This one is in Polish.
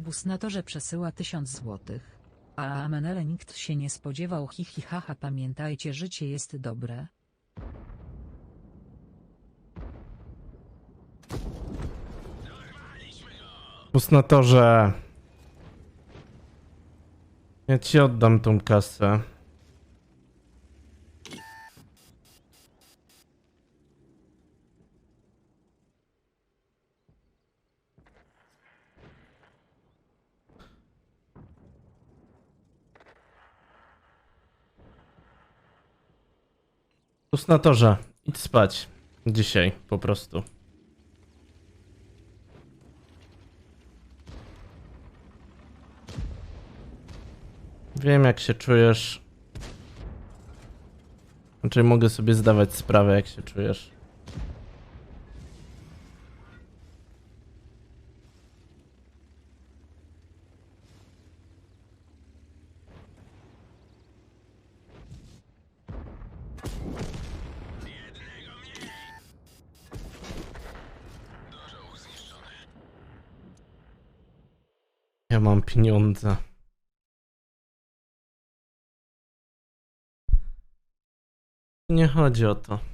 Busnatorze przesyła 1000 złotych. A Amenele nikt się nie spodziewał hi hi haha pamiętajcie życie jest dobre. Pusnatorze. Ja ci oddam tą kasę. Pusnatorze, idź spać. Dzisiaj, po prostu. Wiem jak się czujesz. Znaczy mogę sobie zdawać sprawę jak się czujesz. Ja mam pieniądze. Nie chodzi o to.